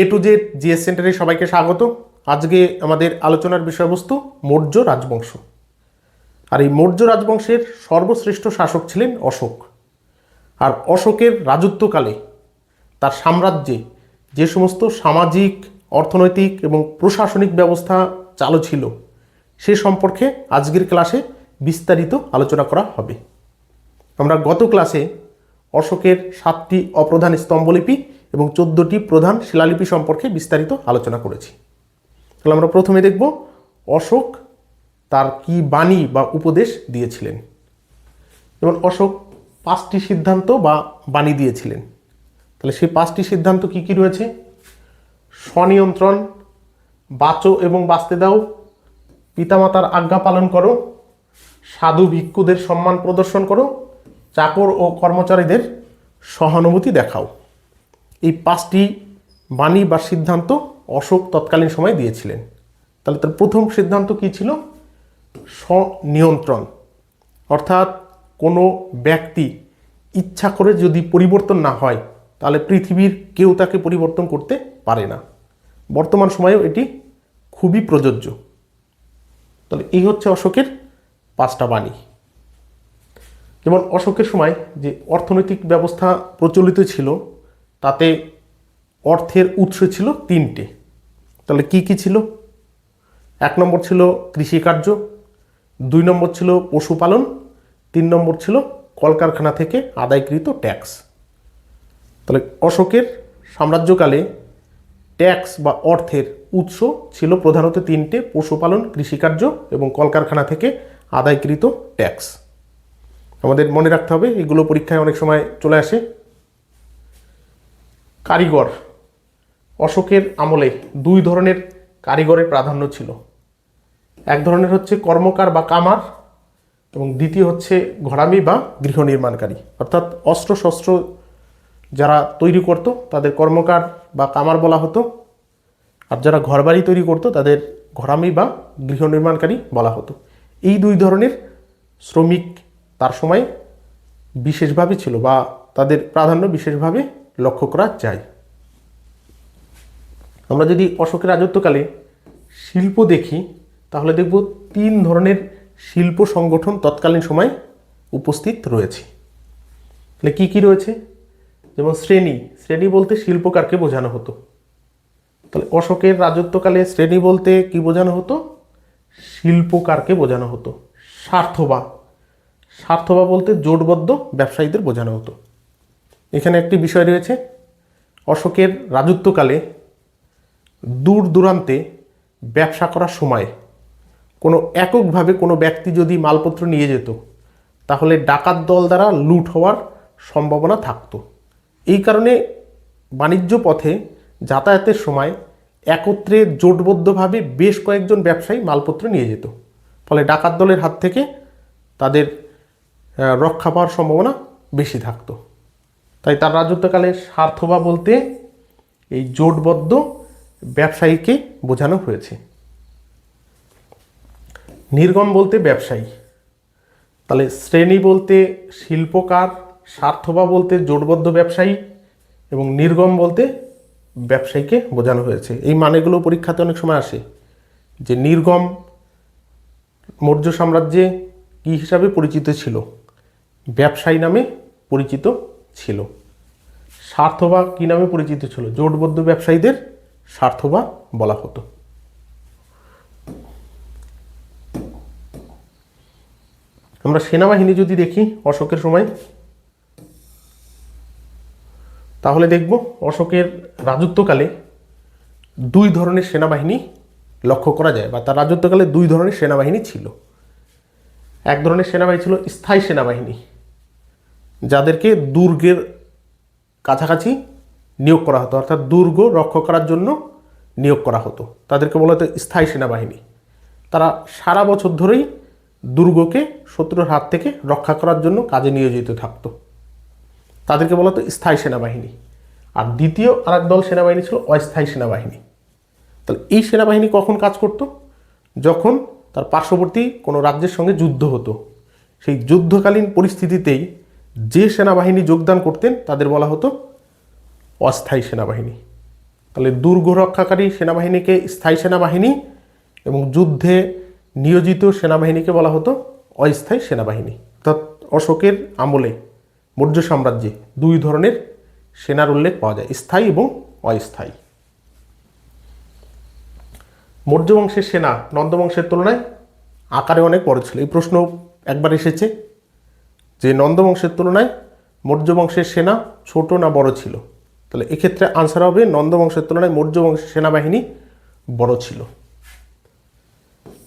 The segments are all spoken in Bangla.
এ টু জেড জিএস সেন্টারে সবাইকে স্বাগত। আজকে আমাদের আলোচনার বিষয়বস্তু মৌর্য রাজবংশ। আর এই মৌর্য রাজবংশের সর্বশ্রেষ্ঠ শাসক ছিলেন অশোক। আর অশোকের রাজত্বকালে তার সাম্রাজ্যে যে সমস্ত সামাজিক, অর্থনৈতিক এবং প্রশাসনিক ব্যবস্থা চালু ছিল, সে সম্পর্কে আজকের ক্লাসে বিস্তারিত আলোচনা করা হবে। আমরা গত ক্লাসে অশোকের সাতটি অপ্রধান স্তম্ভলিপি এবং চোদ্দোটি প্রধান শিলালিপি সম্পর্কে বিস্তারিত আলোচনা করেছি। তাহলে আমরা প্রথমে দেখব অশোক তার কি বাণী বা উপদেশ দিয়েছিলেন। যেমন অশোক পাঁচটি সিদ্ধান্ত বা বাণী দিয়েছিলেন। তাহলে সেই পাঁচটি সিদ্ধান্ত কি কি রয়েছে? স্বনিয়ন্ত্রণ, বাঁচো এবং বাঁচতে দাও, পিতামাতার আজ্ঞা পালন করো, সাধু ভিক্ষুদের সম্মান প্রদর্শন করো, চাকর ও কর্মচারীদের সহানুভূতি দেখাও। এই পাঁচটি বাণী বা সিদ্ধান্ত অশোক তৎকালীন সময় দিয়েছিলেন। তাহলে তার প্রথম সিদ্ধান্ত কি ছিল? স্বনিয়ন্ত্রণ। অর্থাৎ কোনো ব্যক্তি ইচ্ছা করে যদি পরিবর্তন না হয়, তাহলে পৃথিবীর কেউ তাকে পরিবর্তন করতে পারে না। বর্তমান সময়েও এটি খুবই প্রযোজ্য। তাহলে এই হচ্ছে অশোকের পাঁচটা বাণী। যেমন অশোকের সময় যে অর্থনৈতিক ব্যবস্থা প্রচলিত ছিল তাতে অর্থের উৎস ছিল তিনটে। তাহলে কি কি ছিল? এক নম্বর ছিল কৃষিকার্য দুই নম্বর ছিল পশুপালন, তিন নম্বর ছিল কলকারখানা থেকে আদায়কৃত ট্যাক্স। তাহলে অশোকের সাম্রাজ্যকালে ট্যাক্স বা অর্থের উৎস ছিল প্রধানত তিনটে, পশুপালন কৃষিকার্য এবং কলকারখানা থেকে আদায়কৃত ট্যাক্স। আমাদের মনে রাখতে হবে, এগুলো পরীক্ষায় অনেক সময় চলে আসে। কারিগর। অশোকের আমলে দুই ধরনের কারিগরের প্রাধান্য ছিল। এক ধরনের হচ্ছে কর্মকার বা কামার এবং দ্বিতীয় হচ্ছে ঘরামি বা গৃহ নির্মাণকারী। অর্থাৎ অস্ত্র শস্ত্র যারা তৈরি করত, তাদের কর্মকার বা কামার বলা হতো। আর যারা ঘরবাড়ি তৈরি করত, তাদের ঘরামি বা গৃহ নির্মাণকারী বলা হতো। এই দুই ধরনের শ্রমিক তার সময় বিশেষভাবে ছিল বা তাদের প্রাধান্য বিশেষভাবে লক্ষ্য করা যায়। আমরা যদি অশোকের রাজত্বকালে শিল্প দেখি, তাহলে দেখব তিন ধরনের শিল্প সংগঠন তৎকালীন সময় উপস্থিত রয়েছে। তাহলে কী কী রয়েছে? যেমন শ্রেণি। শ্রেণি বলতে শিল্পকারকে বোঝানো হতো। তাহলে অশোকের রাজত্বকালে শ্রেণি বলতে কি বোঝানো হতো? শিল্পকারকে বোঝানো হতো। স্বার্থবা। স্বার্থবা বলতে জোটবদ্ধ ব্যবসায়ীদের বোঝানো হতো। এখানে একটি বিষয় রয়েছে। অশোকের রাজত্বকালে দূর দূরান্তে ব্যবসা করার সময় কোনো এককভাবে কোনো ব্যক্তি যদি মালপত্র নিয়ে যেত, তাহলে ডাকাত দল দ্বারা লুট হওয়ার সম্ভাবনা থাকতো। এই কারণে বাণিজ্য পথে যাতায়াতের সময় একত্রে জোটবদ্ধভাবে বেশ কয়েকজন ব্যবসায়ী মালপত্র নিয়ে যেত। ফলে ডাকাত দলের হাত থেকে তাদের রক্ষা পাওয়ার সম্ভাবনা বেশি থাকতো। তাই তার রাজত্বকালে স্বার্থবা বলতে এই জোটবদ্ধ ব্যবসায়ীকে বোঝানো হয়েছে। নির্গম বলতে ব্যবসায়ী। তাহলে শ্রেণি বলতে শিল্পকার, স্বার্থবা বলতে জোটবদ্ধ ব্যবসায়ী এবং নির্গম বলতে ব্যবসায়ীকে বোঝানো হয়েছে। এই মানেগুলো পরীক্ষাতে অনেক সময় আসে যে নির্গম মৌর্য সাম্রাজ্যে কী হিসাবে পরিচিত ছিল? ব্যবসায়ী নামে পরিচিত ছিল। স্বার্থবা কী নামে পরিচিত ছিল? জোটবদ্ধ ব্যবসায়ীদের স্বার্থবা বলা হতো। আমরা সেনাবাহিনী যদি দেখি অশোকের সময়, তাহলে দেখব অশোকের রাজত্বকালে দুই ধরনের সেনাবাহিনী লক্ষ্য করা যায় বা তার রাজত্বকালে দুই ধরনের সেনাবাহিনী ছিল। এক ধরনের সেনাবাহিনী ছিল স্থায়ী সেনাবাহিনী। যাদেরকে দুর্গের কাছাকাছি নিয়োগ করা হতো, অর্থাৎ দুর্গ রক্ষা করার জন্য নিয়োগ করা হতো। তাদেরকে বলা হতো স্থায়ী সেনাবাহিনী। তারা সারা বছর ধরেই দুর্গকে শত্রুর হাত থেকে রক্ষা করার জন্য কাজে নিয়োজিত থাকতো। তাদেরকে বলা হতো স্থায়ী সেনাবাহিনী। আর দ্বিতীয় আরেক দল সেনাবাহিনী ছিল অস্থায়ী সেনাবাহিনী। তাহলে এই সেনাবাহিনী কখন কাজ করত? যখন তার পার্শ্ববর্তী কোনো রাজ্যের সঙ্গে যুদ্ধ হতো। সেই যুদ্ধকালীন পরিস্থিতিতেই যে সেনাবাহিনী যোগদান করতেন, তাদের বলা হতো অস্থায়ী সেনাবাহিনী। তাহলে দুর্গ রক্ষাকারী সেনাবাহিনীকে স্থায়ী সেনাবাহিনী এবং যুদ্ধে নিয়োজিত সেনাবাহিনীকে বলা হতো অস্থায়ী সেনাবাহিনী। অর্থাৎ অশোকের আমলে মৌর্য সাম্রাজ্যে দুই ধরনের সেনার উল্লেখ পাওয়া যায়, স্থায়ী এবং অস্থায়ী। মৌর্য বংশের সেনা নন্দ বংশের তুলনায় আকারে অনেক বড় ছিল। এই প্রশ্ন একবার এসেছে। যে নন্দ বংশের তুলনায় মৌর্য বংশের সেনা ছোট না বড় ছিল? তাহলে এক্ষেত্রে আনসার হবে নন্দ বংশের তুলনায় মৌর্য বংশের সেনাবাহিনী বড় ছিল।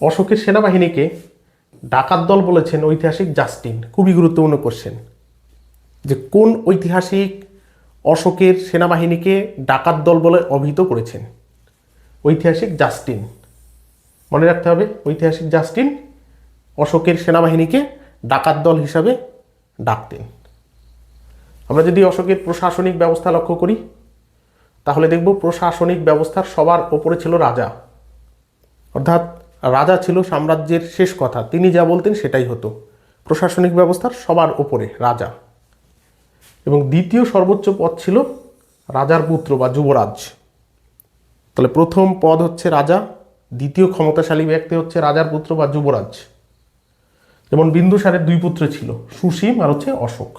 অশোকের সেনাবাহিনীকে ডাকাত দল বলেছেন ঐতিহাসিক জাস্টিন। খুবই গুরুত্বপূর্ণ কোশ্চেন যে কোন ঐতিহাসিক অশোকের সেনাবাহিনীকে ডাকাত দল বলে অভিহিত করেছেন? ঐতিহাসিক জাস্টিন। মনে রাখতে হবে, ঐতিহাসিক জাস্টিন অশোকের সেনাবাহিনীকে ডাকাত দল হিসাবে ডাকতেন আমরা যদি অশোকের প্রশাসনিক ব্যবস্থা লক্ষ্য করি, তাহলে দেখব প্রশাসনিক ব্যবস্থার সবার ওপরে ছিল রাজা। অর্থাৎ রাজা ছিল সাম্রাজ্যের শেষ কথা, তিনি যা বলতেন সেটাই হতো। প্রশাসনিক ব্যবস্থার সবার ওপরে রাজা। এবং দ্বিতীয় সর্বোচ্চ পদ ছিল রাজার পুত্র বা যুবরাজ। তাহলে প্রথম পদ হচ্ছে রাজা, দ্বিতীয় ক্ষমতাশালী ব্যক্তি হচ্ছে রাজার পুত্র বা যুবরাজ। যেমন বিন্দুসারের দুই পুত্র ছিল, সুসীম আর হচ্ছে অশোক।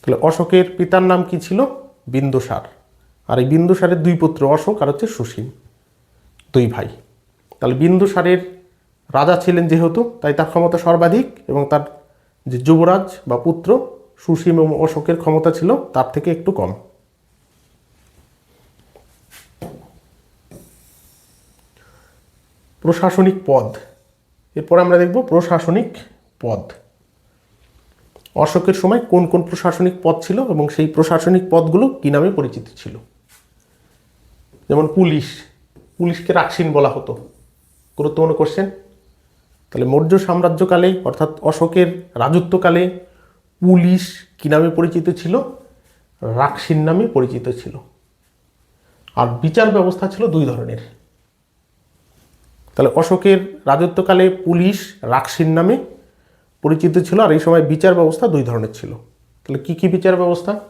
তাহলে অশোকের পিতার নাম কি ছিল? বিন্দুসার। আর এই বিন্দুসারের দুই পুত্র অশোক আর হচ্ছে সুসীম, দুই ভাই। তাহলে বিন্দুসারের রাজা ছিলেন যেহেতু, তাই তার ক্ষমতা সর্বাধিক এবং তার যে যুবরাজ বা পুত্র, সুসীম এবং অশোকের ক্ষমতা ছিল, তার থেকে একটু কম। প্রশাসনিক পদ। এরপর আমরা দেখব প্রশাসনিক পদ। অশোকের সময় কোন কোন প্রশাসনিক পদ ছিল এবং সেই প্রশাসনিক পদগুলো কী নামে পরিচিত ছিল? যেমন পুলিশ, পুলিশকে রাক্ষিন বলা হতো। গুরুত্বপূর্ণ কোশ্চেন তাহলে মৌর্য সাম্রাজ্যকালে অর্থাৎ অশোকের রাজত্বকালে পুলিশ কী নামে পরিচিত ছিল? রাক্ষিন নামে পরিচিত ছিল। আর বিচার ব্যবস্থা ছিল দুই ধরনের। তাহলে অশোকের রাজত্বকালে পুলিশ রাক্ষিন নামে পরিচিত ছিল, আর এই সময় বিচার ব্যবস্থা দুই ধরনের ছিল। তাহলে কি কি বিচার ব্যবস্থা?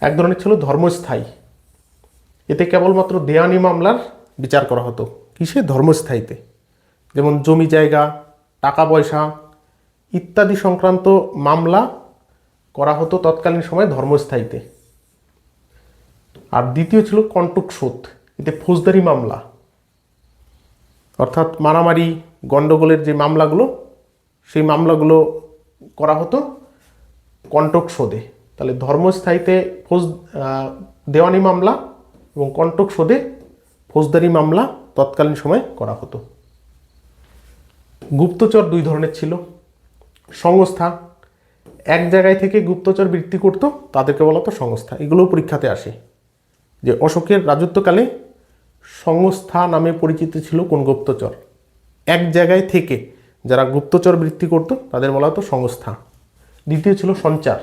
এক ধরনের ছিল ধর্মস্থায়ী। এতে কেবলমাত্র দেওয়ানি মামলার বিচার করা হতো। কিসে? ধর্মস্থায়ীতে। যেমন জমি জায়গা, টাকা পয়সা ইত্যাদি সংক্রান্ত মামলা করা হতো তৎকালীন সময় ধর্মস্থায়ীতে। আর দ্বিতীয় ছিল কন্টক শোধ এতে ফৌজদারি মামলা। অর্থাৎ মারামারি গণ্ডগোলের যে মামলাগুলো, সেই মামলাগুলো করা হতো কন্টক শোধে তাহলে ধর্মস্থায়ীতে ফৌজ দেওয়ানি মামলা এবং কন্টক শোধে ফৌজদারি মামলা তৎকালীন সময় করা হতো। গুপ্তচর দুই ধরনের ছিল। সংস্থা, এক জায়গায় থেকে গুপ্তচর বৃত্তি করতো, তাদেরকে বলা হতো সংস্থা। এগুলোও পরীক্ষাতে আসে যে অশোকের রাজত্বকালে সংস্থা নামে পরিচিত ছিল কোন গুপ্তচর? এক জায়গায় থেকে যারা গুপ্তচর বৃত্তি করত, তাদের বলা হতো সংস্থা। দ্বিতীয় ছিল সঞ্চার।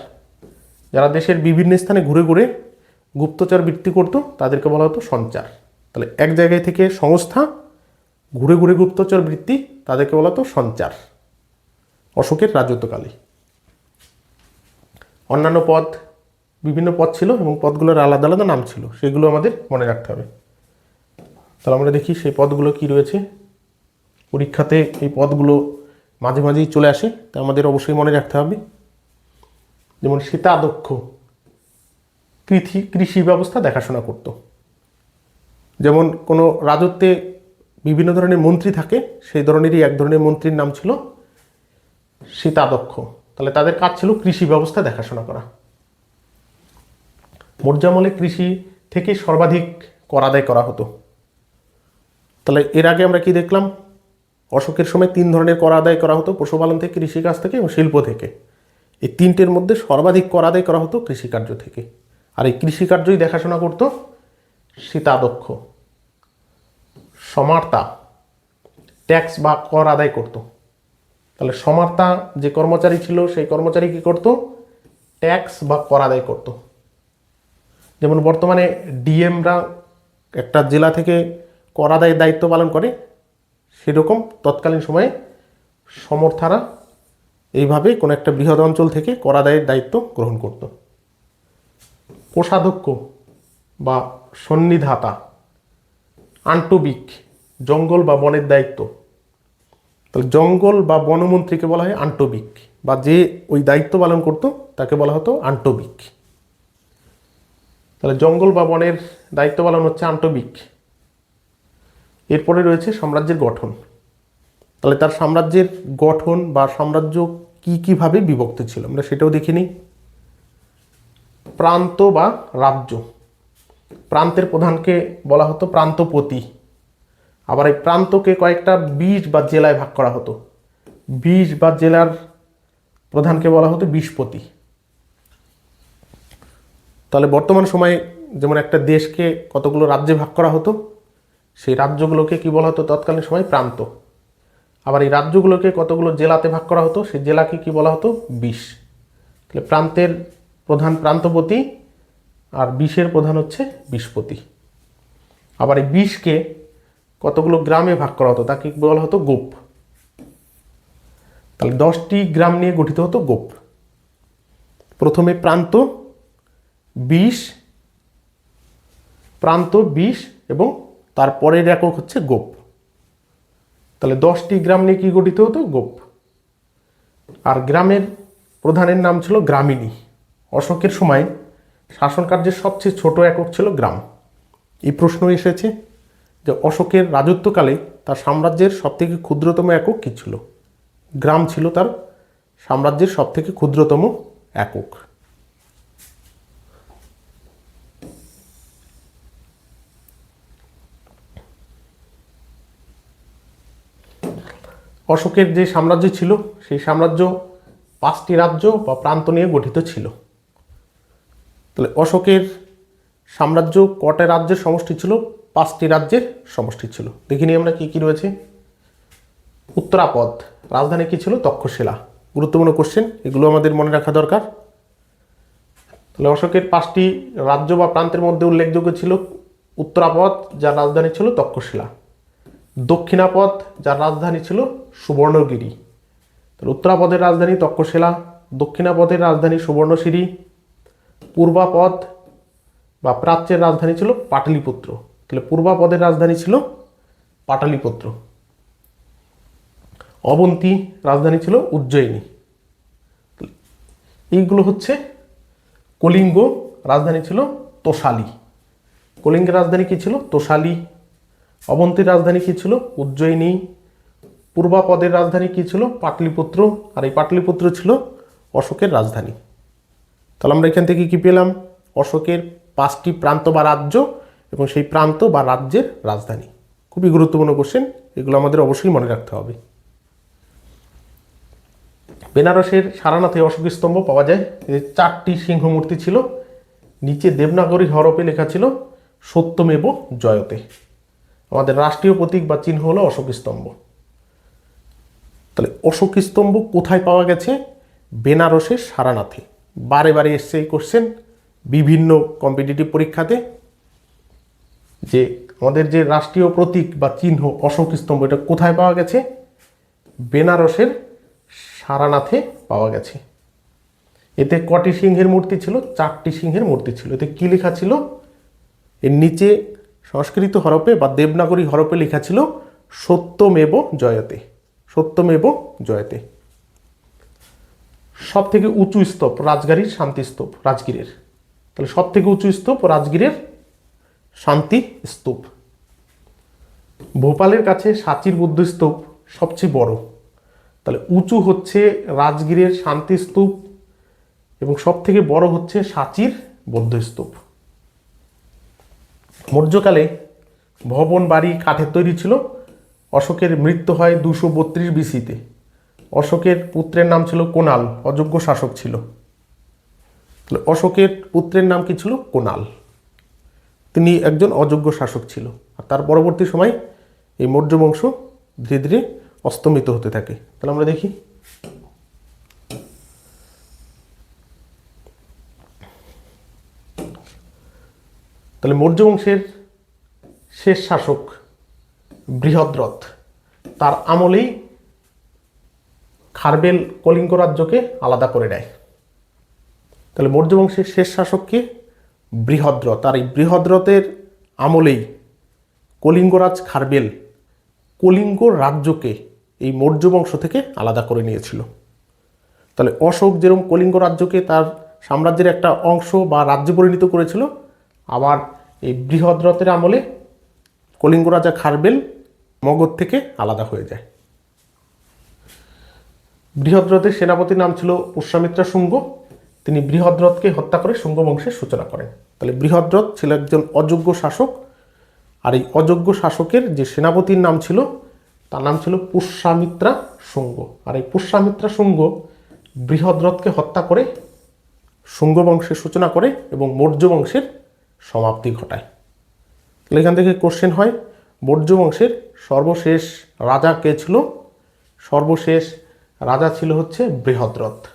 যারা দেশের বিভিন্ন স্থানে ঘুরে ঘুরে গুপ্তচর বৃত্তি করত, তাদেরকে বলা হতো সঞ্চার। তাহলে এক জায়গায় থেকে সংস্থা, ঘুরে ঘুরে গুপ্তচর বৃত্তি, তাদেরকে বলা হতো সঞ্চার। অশোকের রাজত্বকালে অন্যান্য পদ, বিভিন্ন পদ ছিল এবং পদগুলোর আলাদা আলাদা নাম ছিল, সেগুলো আমাদের মনে রাখতে হবে। তাহলে আমরা দেখি সেই পদগুলো কি রয়েছে। পরীক্ষাতে এই পদগুলো মাঝে মাঝেই চলে আসে, তা আমাদের অবশ্যই মনে রাখতে হবে। যেমন সীতাদক্ষ কৃষি কৃষি ব্যবস্থা দেখাশোনা করত। যেমন কোনো রাজত্বে বিভিন্ন ধরনের মন্ত্রী থাকে, সেই ধরনেরই এক ধরনের মন্ত্রীর নাম ছিল সীতাদক্ষ তাহলে তাদের কাজ ছিল কৃষি ব্যবস্থা দেখাশোনা করা। মৌর্যামলে কৃষি থেকে সর্বাধিক কর আদায় করা হতো। তাহলে এর আগে আমরা কি দেখলাম? অশোকের সময় তিন ধরনের কর আদায় করা হতো, পশুপালন থেকে, কৃষিকাজ থেকে এবং শিল্প থেকে। এই তিনটের মধ্যে সর্বাধিক কর আদায় করা হতো কৃষিকার্য থেকে। আর এই কৃষিকার্যই দেখাশোনা করতো সীতাদক্ষ সমার্তা, ট্যাক্স বা কর আদায় করত। তাহলে সমার্তা যে কর্মচারী ছিল, সেই কর্মচারী কী করত? ট্যাক্স বা কর আদায় করত। যেমন বর্তমানে ডিএমরা একটা জেলা থেকে কর দায়িত্ব পালন করে, সেরকম তৎকালীন সময়ে সমর্থারা এইভাবে কোনো একটা বৃহৎ অঞ্চল থেকে কর আদায়ের দায়িত্ব গ্রহণ করত। কোষাধ্যক্ষ বা সন্নিধাতা আন্টবিক জঙ্গল বা বনের দায়িত্ব। তাহলে জঙ্গল বা বনমন্ত্রীকে বলা হয় আন্টবিক বা যে ওই দায়িত্ব পালন করত তাকে বলা হতো আন্টবিক তাহলে জঙ্গল বা বনের দায়িত্ব পালন হচ্ছে আন্টবিক এরপরে রয়েছে সাম্রাজ্যের গঠন। তাহলে তার সাম্রাজ্যের গঠন বা সাম্রাজ্য কি কীভাবে বিভক্ত ছিল আমরা সেটাও দেখে নিই। প্রান্ত বা রাজ্য। প্রান্তের প্রধানকে বলা হতো প্রান্তপতি। আবার এই প্রান্তকে কয়েকটা বিশ বা জেলায় ভাগ করা হতো। বিশ বা জেলার প্রধানকে বলা হতো বিষপতি তাহলে বর্তমান সময়ে যেমন একটা দেশকে কতগুলো রাজ্যে ভাগ করা হতো? সেই রাজ্যগুলোকে কি বলা হতো? তৎকালীন সময় প্রান্ত। আবার এই রাজ্যগুলোকে কতগুলো জেলাতে ভাগ করা হতো? সেই জেলাকে কি বলা হতো? বিষ তাহলে প্রান্তের প্রধান প্রান্তপতি আর বিষের প্রধান হচ্ছে বিশপতি আবার এই বিষকে কতগুলো গ্রামে ভাগ করা হতো? তাকে বলা হতো গোপ। তাহলে দশটি গ্রাম নিয়ে গঠিত হতো গোপ। প্রথমে প্রান্ত বিষ প্রান্ত বিষ এবং তারপরের একক হচ্ছে গোপ। তাহলে দশটি গ্রাম নিয়ে কি গঠিত হতো? গোপ। আর গ্রামের প্রধানের নাম ছিল গ্রামিণী। অশোকের সময় শাসন কার্যের সবচেয়ে ছোট একক ছিল গ্রাম। এই প্রশ্ন এসেছে যে অশোকের রাজত্বকালে তার সাম্রাজ্যের সবথেকে ক্ষুদ্রতম একক কী ছিল? গ্রাম ছিল তার সাম্রাজ্যের সবথেকে ক্ষুদ্রতম একক। অশোকের যে সাম্রাজ্য ছিল, সেই সাম্রাজ্য পাঁচটি রাজ্য বা প্রান্ত নিয়ে গঠিত ছিল। তাহলে অশোকের সাম্রাজ্য কটা রাজ্যের সমষ্টি ছিল? পাঁচটি রাজ্যের সমষ্টি ছিল। দেখি দেখিনি আমরা কি কি রয়েছে। উত্তরাপদ, রাজধানী কি ছিল? তক্ষশিলা। গুরুত্বপূর্ণ কোশ্চেন এগুলো আমাদের মনে রাখা দরকার। তাহলে অশোকের পাঁচটি রাজ্য বা প্রান্তের মধ্যে উল্লেখযোগ্য ছিল উত্তরাপদ, যার রাজধানী ছিল তক্ষশিলা। দক্ষিণাপদ, যার রাজধানী ছিল সুবর্ণগিরি। তাহলে উত্তরাপদের রাজধানী তক্ষশিলা, দক্ষিণাপদের রাজধানী সুবর্ণশিরি, পূর্বাপদ বা প্রাচ্যের রাজধানী ছিল পাটালিপুত্র। তাহলে পূর্বাপদের রাজধানী ছিল পাটালিপুত্র। অবন্তী রাজধানী ছিল উজ্জয়িনী। এইগুলো হচ্ছে কলিঙ্গ, রাজধানী ছিল তোষালি কলিঙ্গের রাজধানী কী ছিল? তোষালি অবন্তীর রাজধানী কী ছিল? উজ্জয়িনী। পূর্বাপদের রাজধানী কী ছিল? পাটলিপুত্র। আর এই পাটলিপুত্র ছিল অশোকের রাজধানী। তাহলে আমরা এখান থেকে কি পেলাম? অশোকের পাঁচটি প্রান্ত বা রাজ্য এবং সেই প্রান্ত বা রাজ্যের রাজধানী। খুবই গুরুত্বপূর্ণ কোশ্চেন এগুলো আমাদের অবশ্যই মনে রাখতে হবে। বেনারসের সারানাথে অশোক স্তম্ভ পাওয়া যায়। এতে চারটি সিংহ মূর্তি ছিল। নিচে দেবনাগরী হরপে লেখা ছিল, সত্যমেব জয়তে। আমাদের রাষ্ট্রীয় প্রতীক বা চিহ্ন হলো অশোক স্তম্ভ। তাহলে অশোক স্তম্ভ কোথায় পাওয়া গেছে? বেনারসের সারানাথে। বারে বারে এসছে এই কোশ্চেন বিভিন্ন কম্পিটিটিভ পরীক্ষাতে যে আমাদের যে রাষ্ট্রীয় প্রতীক বা চিহ্ন অশোক স্তম্ভ, এটা কোথায় পাওয়া গেছে? বেনারসের সারানাথে পাওয়া গেছে। এতে কটি সিংহের মূর্তি ছিল? চারটি সিংহের মূর্তি ছিল। এতে কী লেখা ছিল? এর নিচে সংস্কৃত হরপে বা দেবনাগরী হরপে লেখা ছিল সত্যমেব জয়তে সত্যমেব জয়তে। সব থেকে উঁচু স্তূপ রাজগাড়ির শান্তি স্তূপ, রাজগীরের। তাহলে সব থেকে উঁচু স্তূপ রাজগীরের শান্তি স্তূপ। ভোপালের কাছে সাচির বুদ্ধ স্তূপ সবচেয়ে বড়। তাহলে উঁচু হচ্ছে রাজগীরের শান্তি স্তূপ এবং সব থেকে বড় হচ্ছে সাচির বৌদ্ধ স্তূপ। মৌর্যকালে ভবন বাড়ি কাঠের তৈরি ছিল। অশোকের মৃত্যু হয় দুশো বত্রিশ বিসিতে অশোকের পুত্রের নাম ছিল কোনাল, অযোগ্য শাসক ছিল। অশোকের পুত্রের নাম কি ছিল? কোনাল। তিনি একজন অযোগ্য শাসক ছিল। আর তার পরবর্তী সময় এই মৌর্য বংশ ধীরে ধীরে অস্তমিত হতে থাকে। তাহলে আমরা দেখি। তাহলে মৌর্য বংশের শেষ শাসক বৃহদ্রথ, তার আমলেই খারবেল কলিঙ্গ রাজ্যকে আলাদা করে দেয় তাহলে মৌর্য বংশের শেষ শাসককে বৃহদ্রথ। আর এই বৃহদ্রথের আমলেই কলিঙ্গরাজ খারবেল কলিঙ্গ রাজ্যকে এই মৌর্য বংশ থেকে আলাদা করে নিয়েছিল। তাহলে অশোক যেরকম কলিঙ্গ রাজ্যকে তার সাম্রাজ্যের একটা অংশ বা রাজ্যে পরিণত করেছিল আবার এই বৃহদ্রথের আমলে কলিঙ্গ রাজা খারবেল মগধ থেকে আলাদা হয়ে যায়। বৃহদ্রথের সেনাপতির নাম ছিল পুষ্যামিত্রা শুঙ্গ। তিনি বৃহদ্রথকে হত্যা করে শুঙ্গ বংশের সূচনা করেন। তাহলে বৃহদ্রথ ছিল একজন অযোগ্য শাসক আর এই অযোগ্য শাসকের যে সেনাপতির নাম ছিল, তার নাম ছিল পুষ্যামিত্রা শুঙ্গ। আর এই পুষ্যামিত্রা শুঙ্গ বৃহদ্রথকে হত্যা করে শুঙ্গ বংশের সূচনা করে এবং মৌর্য বংশের সমাপ্তি ঘটায়। তাহলে এখান থেকে কোশ্চেন হয় মৌর্য বংশের সর্বশেষ রাজা কে ছিল? সর্বশেষ রাজা ছিল হচ্ছে বৃহদ্রথ।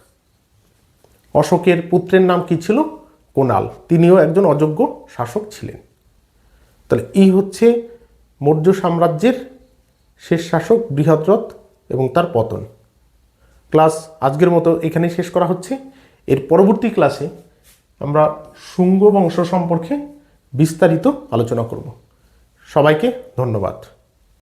অশোকের পুত্রের নাম কি ছিল? কোনাল। তিনিও একজন অযোগ্য শাসক ছিলেন। তাহলে এই হচ্ছে মৌর্য সাম্রাজ্যের শেষ শাসক বৃহদ্রথ এবং তার পতন। ক্লাস আজকের মতো এখানেই শেষ করা হচ্ছে। এর পরবর্তী ক্লাসে আমরা শুঙ্গ বংশ সম্পর্কে বিস্তারিত আলোচনা করব। সবাইকে ধন্যবাদ।